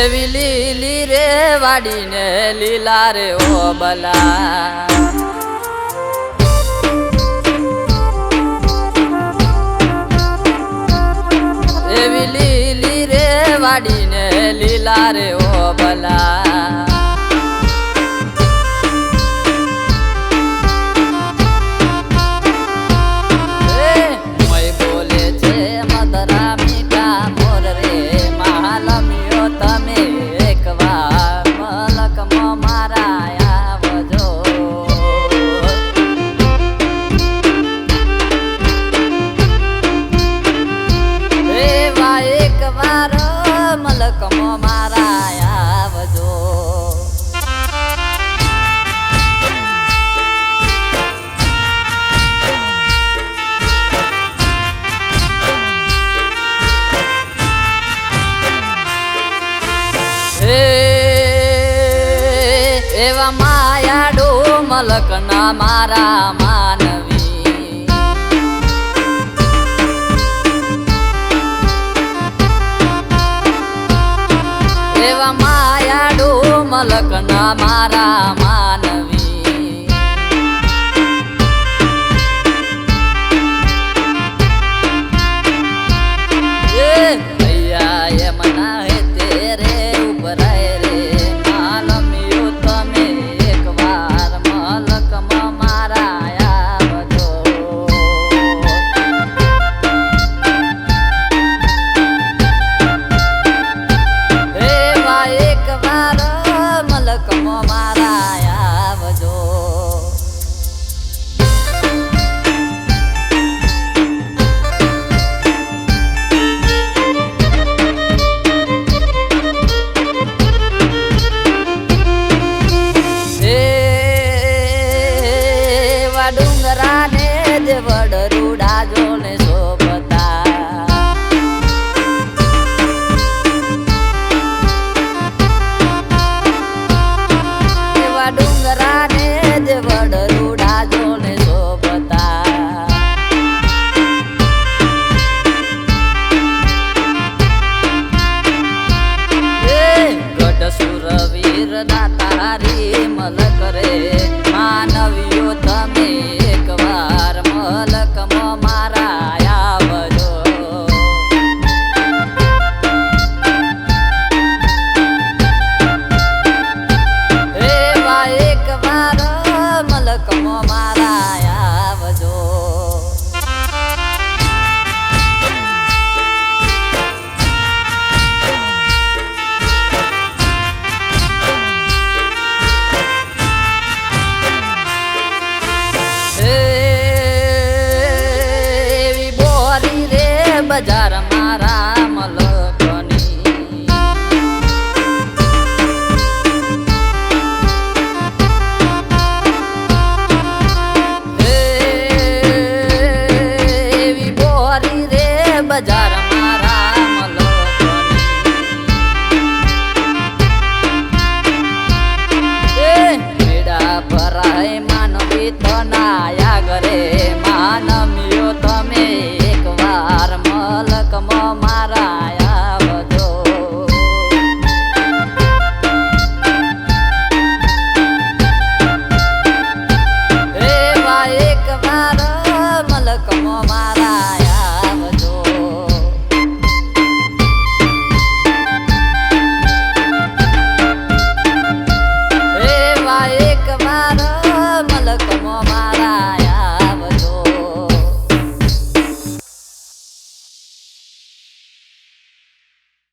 એવી લીલી રે વાડીને લીલા રે ઓ બલા. એવી લીલી રે વાડીને લીલા રે ઓ બલા. મલકમાં મારા આવજો. એવા માયાડો મલકના મારા માનવી. એવા માયાડો મલકના મારા માનવી દેવડ રૂડા જોને શોભતા. એવા ડુંગરાને દેવડ રૂડા એવી